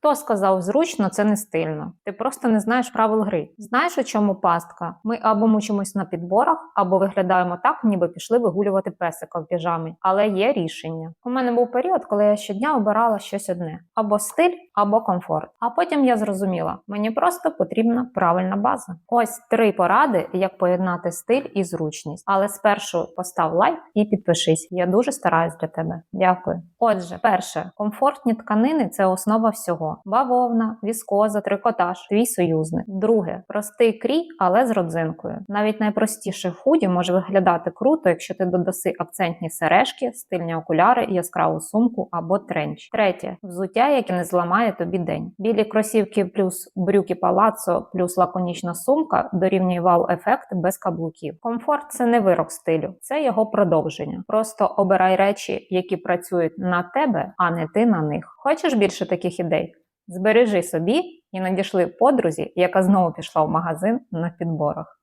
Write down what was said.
Хто сказав зручно, це не стильно. Ти просто не знаєш правил гри. Знаєш, у чому пастка? Ми або мучимось на підборах, або виглядаємо так, ніби пішли вигулювати песика в піжамі. Але є рішення. У мене був період, коли я щодня обирала щось одне: або стиль, або комфорт. А потім я зрозуміла, мені просто потрібна правильна база. Ось три поради, як поєднати стиль і зручність. Але спершу постав лайк і підпишись. Я дуже стараюсь для тебе. Дякую. Отже, перше, комфортні тканини це основа всього: бавовна, віскоза, трикотаж, твій союзник. Друге, простий крій, але з родзинкою. Навіть найпростіше худі може виглядати круто, якщо ти додаси акцентні сережки, стильні окуляри, яскраву сумку або тренч. Третє, взуття, яке не зламає тобі день. Білі кросівки плюс брюки палацо плюс лаконічна сумка дорівнює вау-ефект без каблуків. Комфорт це не вирок стилю, це його продовження. Просто обирай речі, які працюють на тебе, а не ти на них. Хочеш більше таких ідей? Збережи собі і надішли подрузі, яка знову пішла в магазин на підборах.